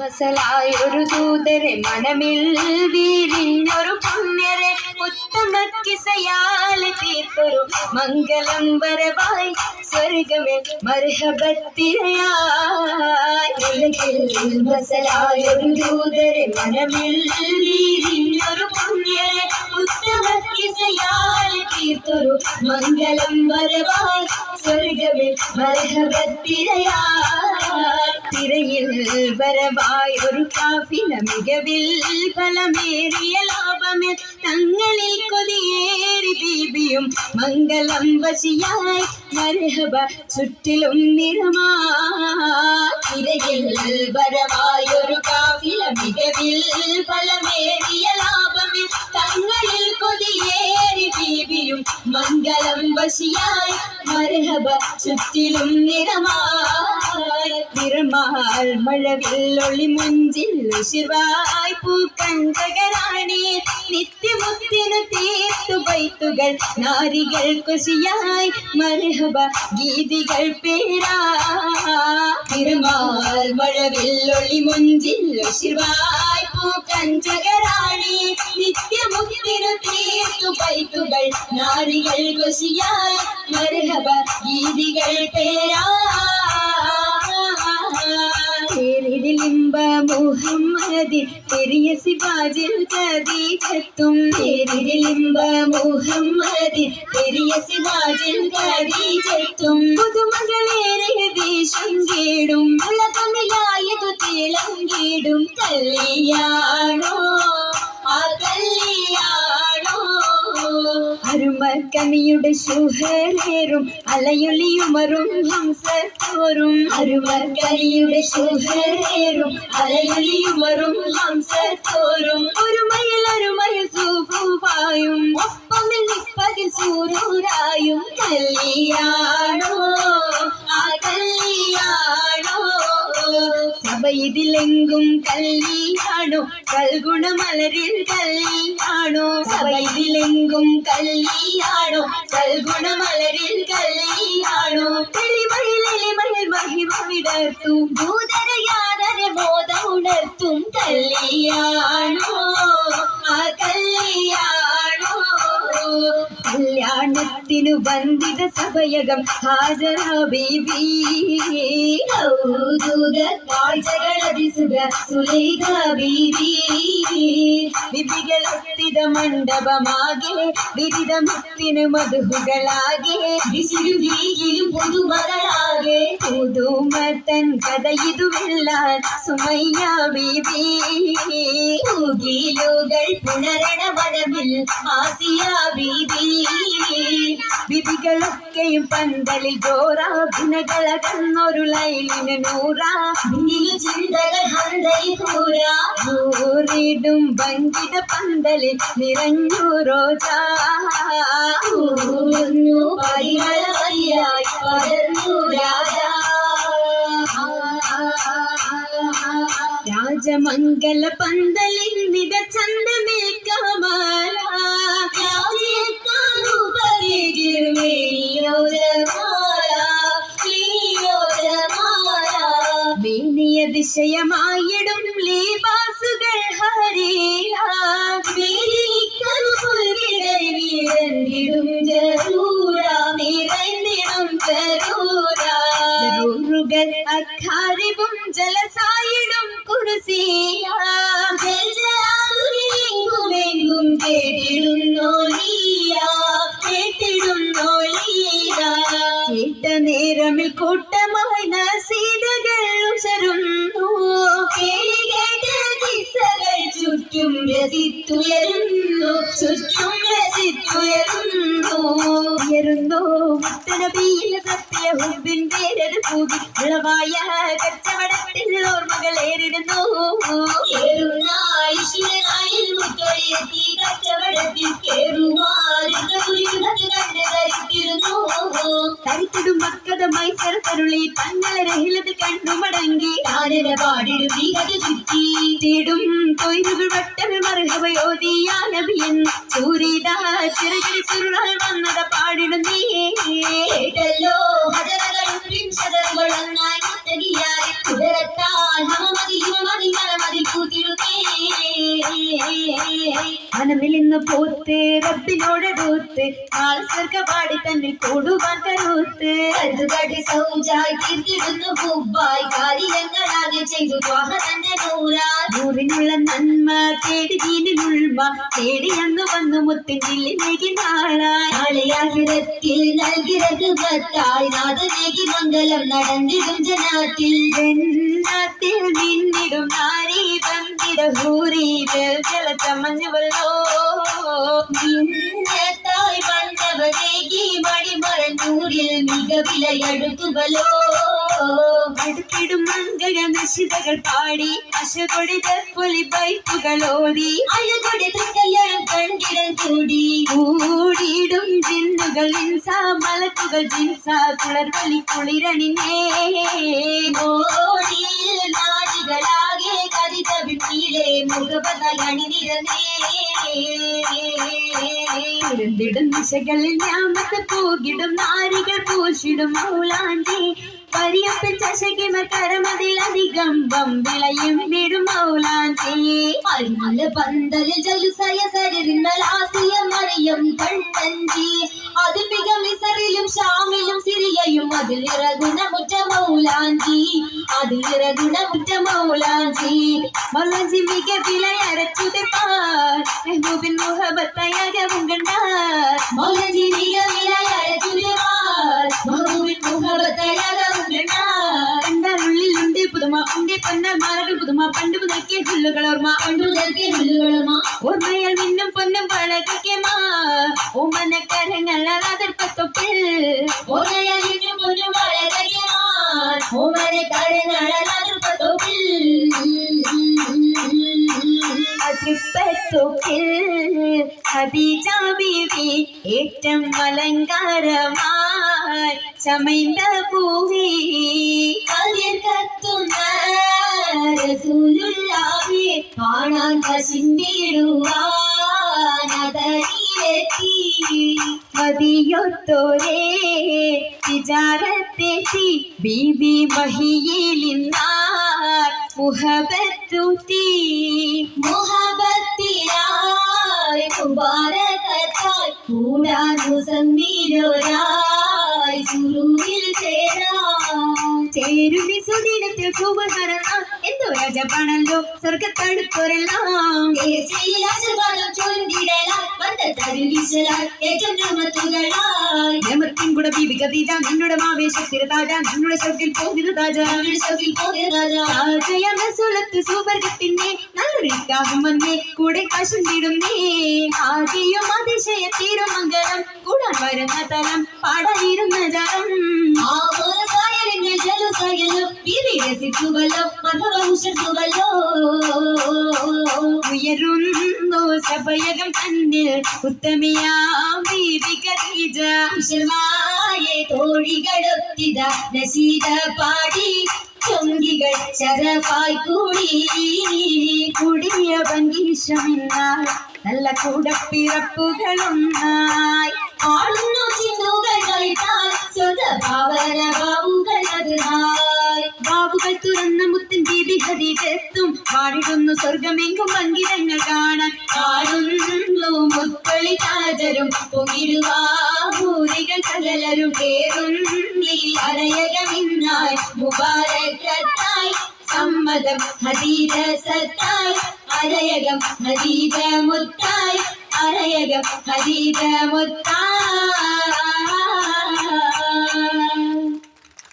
ബസലായൊരു ദൂതരെ മനമിൽ വീരിഞ്ഞൊരു പുണ്യരെ ഉത്തമ കിസയാൽ തീർത്തൊരു മംഗളം വരവായി സ്വർഗമേ മർഹബത്തിരയായി. വസലായൊരു ദൂതരെ മനമിൽ വീരിഞ്ഞൊരു പുണ്യരെ ഉത്തമ കിസയാൽ തീർത്തൊരു മംഗളം വരവായി സ്വർഗമേ മർഹബത്തിരയായി. വരവായി ഒരു കാഫിന മികവിൽ ഫലമേറിയ ലാഭമിൽ തങ്ങളിൽ കൊതിയേറി ബീബിയും മംഗളം വശിയായി മരഹബ ചുറ്റിലും നിറമാ തിരയിൽ വരവായി ഒരു കാഫില മികവിൽ ഫലമേറിയ ലാഭമിൽ തങ്ങളിൽ കൊതിയേറി ബീബിയും മംഗളം വശിയായി മരഹബ ചുറ്റിലും നിറമായി നിറമാൽ മഴവില്ലൊളി മുഞ്ചിൽ ശിവായി പൂക്കഞ്ചകരാണി നിത്യമുത്തിനു തീർത്തു വൈത്തുകൾ നാരികൾ കൊശിയായി മരഹബ ഗീതികൾ പേരാ. തിരുമാൽ മഴവില്ലൊളി മുഞ്ചിൽ ശിവായി പൂക്കഞ്ചകരാണി നിത്യമുത്തിനു തീർത്തു വൈത്തുകൾ നാരികൾ കൊശിയായി മരഹബ ഗീതികൾ പേരാ. മുഹമ്മദി പെരിയ സിവാജിൽ കദീജത്തും പേരിലിമ്പ മുഹമ്മദി പെരിയ സിവാജിൽ കദീജത്തും പുതുമകളേറെ വേഷം കേടും. ഉലകമിലായതു തിളം കേടും. ആ അരുമക്കനിയുടെ ശുഹരേറും അലയൊളിയുമറും ഹംസോറും അരുവർക്കനിയുടെ ശുഹരേറും അലയൊളിയുമറും ഹംസോറും ഒരു മയിൽ ഒരു മയിൽ സൂഫുവായും ഒപ്പമിൽ നിപ്പതിൽ സൂരൂരായും കല്യാണോ சபையிதிலெங்கும் கல்யாணோ கல்குண மலரில் கல்யாணோ சபையிதிலெங்கும் கல்யாணோ கல்குண மலரில் கல்யாணோ தெளிமயில் எளிமையில் மகிமவிடர்த்தும் பூதர யாதர போத உணர்த்தும் கல்யாணோ கல்யாணோ ದಾನತ್ತಿನು ಬಂದಿದ ಸಭಯಗಂ ಹಾಜರ ಬೀಬಿ ಹೌದುಗ ಕಾಳ್ಜಗಳದಿಸುಗ ಸುಲೇಖ ಬೀಬಿ ಬಿಬಿಗಳತ್ತಿದ ಮಂಡಪ ಮಾಗೆ ಬಿರಿದ ಮುತ್ತಿನ ಮಧುಗಳಾಗೆ ಬಿಸಿಲು ಹೀಗಿಲು ಪುದು ಮರಳಾಗೆ ಪುದು ಮತನ್ ಕದಯಿದು வெள்ளார் சுமையா பேபி ஊகிலோகள் புனரண மனமில் ஆசியா பேபி വിധികളൊക്കെയും പന്തലിൽ ഗോറാഭിനകളകന്നൊരു ലൈലിന് നൂറ. ചിന്തകൾ ഹന്തയിൽ കൂറാ ൂറിടും വഞ്ചിത പന്തലിൽ നിറഞ്ഞു റോജാ. രാജാ. രാജമംഗല പന്തലിൽ നിത ചന്തമിൽ ദിശയമായിടും ലേബാസുകൾ ഹരേയ. രസിത്തുയരുന്നു ചുറ്റും ഉയരുന്നു. ഉയരുന്നു മുത്തനബിയിലെ സത്യ ഹുബിൻ പേരത് പൂതി ഇളവായ കച്ചവടത്തിൽ ഓർമ്മകൾ ഏറിടുന്നു കച്ചവടത്തിൽ കണ്ട് ധരിത്തിടും മക്കത രഹിലത് കണ്ടു താനര പാടിടും നീരത് ചുറ്റി തേടും തൊയ്ലുകൾ വട്ടമിൽ മറുഹവയോതിയ നബിയൻ സൂരിത ചിറകിൽ സുരുളാൽ വന്നത മനമിലിന്ന് പോത്ത് റബ്ബിനോടടുത്ത് നാളെ സ്വർഗപാടി തന്നിൽ കൂടുവാൻ കരുത്ത്. കരുതുകടി സൗജായി തീർത്തിടുന്നു ഹുബായി കാര്യങ്ങളാകെ ചെയ്തു ത്വാഹ തന്നെ നൂറായി നൂറിനുള്ള നന്മ തേടി ദീനിനുൾമ തേടി അന്ന് വന്നു മുത്തിൻ ജില്ലിലേക്ക് നാളായി. നാളെയാഹിരത്തിൽ നൽകിയത് ഭത്തായി നാഥനേകി മംഗലം നടന്നിടും ജനാത്തിൽ. ജന്നാത്തിൽ നിന്നിടും നാരി தந்திரபூரி மேல் ஜல சமந்தவளோ இந்த தாய் வந்தவ தேகி மடிமர நூரில் மிக விலை அடுத்துவளோ அடுத்திடும் மங்கள நசிதகள் பாடி அசகொடித புலி பைப்புகளோடி அழகொடித கல்யாணம் கண்டிடம் கூடி. ஊடிடும் ஜின்னுகள் இன்சா மலக்குகள் ஜின்சா குளர் குளிரணினே. ஓடியில் நாடிகளா വിട്ടിയിലെ മുഖപതായി അണിനിരന്നേ. ഇരുന്നിടും ദിശകളിൽ ഞാമത്ത് പൂകിടും നാരികൾ പൂശിടും മൗലാഞ്ചി പരിയപ്പിൽ ചശകിമ കരമതിലധികം വമ്പിളയും വിടും മൗലാഞ്ചി അരിമല പന്തലിൽ ജലുസയ സരിന്നലാസിയ മറിയം കണ്ണഞ്ചി അതിൽ മികമിസറിലും ഷാമിലും സിറിയയും അതിൽ ഇറഗുണമുറ്റ മൗലാഞ്ചി അതിൽ ഇറഗുണമുറ്റ മൗലാഞ്ചി മൗലാഞ്ചി മിക വിലയരച്ചുതപ്പാർ മെഹബൂബിൻ മുഹബത്തയകവും കണ്ടാർ മൗലാഞ്ചി முள்ளுகளோர்மா அன்றுதற்கே முள்ளுகளோர்மா ஒரு மயில் மின்னும் பொன்னும் பழகிக்கேமா ஓ மனக்கரங்கள் அதற்கு தொப்பில் ஒரு மயில் மின்னும் பொன்னும் பழகிக்கேமா ஓ மனக்கரங்கள் அதற்கு தொப்பில் தொப்பில் ஏற்றம் அலங்காரமாய் சமைந்த பூவி. கத்தும் ரசூலுல் കാണാൻ കശിന്തിടുവാൻ അതരിയിലെത്തി മതിയൊത്തോരേ വിചാരത്തെത്തി. ബീബി മഹിയിലിന്നാർ മുഹബത്തുത്തി. മുഹബത്തിനായി മുബാരകത്തായി കൂടാനു മുസമ്മിരോരായി സുരൂരിൽ ചേരാം ചേരുതി സുദിനത്തിൽ സുബഹരണ എന്തു രാജപാണല്ലോ? സ്വർഗത്തടുത്തൊരെല്ലാം കൂടെ ബീബി ഖദീജ നിന്നുടെ ആവേശത്തിൽ താജ നിന്നുടെ ശബ്ദിൽ പോകുന്നത് താജ. താജയമ്മ സുലത്ത് സുവർഗത്തിന്റെ നല്ലൊരു കാഹം വന്നേ കൂടെ കശുണ്ടിടുന്നേ. ആദ്യം അതിശയ തിരുമംഗലം കൂടാൻ വരുന്ന തലം പാടായിരുന്ന ജലം. ഉയരുന്നു സഭയകം തന്നിൽ ഉത്തമിയാം നസീത പാടി കുടിയ ഭംഗീഷമെന്നാൽ നല്ല കൂടപ്പിറപ്പുകളൊന്നായി പാടിടുന്നു സ്വർഗമെങ്കും മന്ദിരങ്ങൾ കാണാൻ പാടുന്നു മുത്തളി താജരും പൊങ്ങിടുവാഹൂരികൾ കേറും കേറുന്നി അരയകമിന്നായി. മുബാരക്കത്തായി സമ്മതം ഹദീദ സത്തായി അരയകം ഹദീദ മുത്തായി അരയകം ഹദീദ മുത്തായി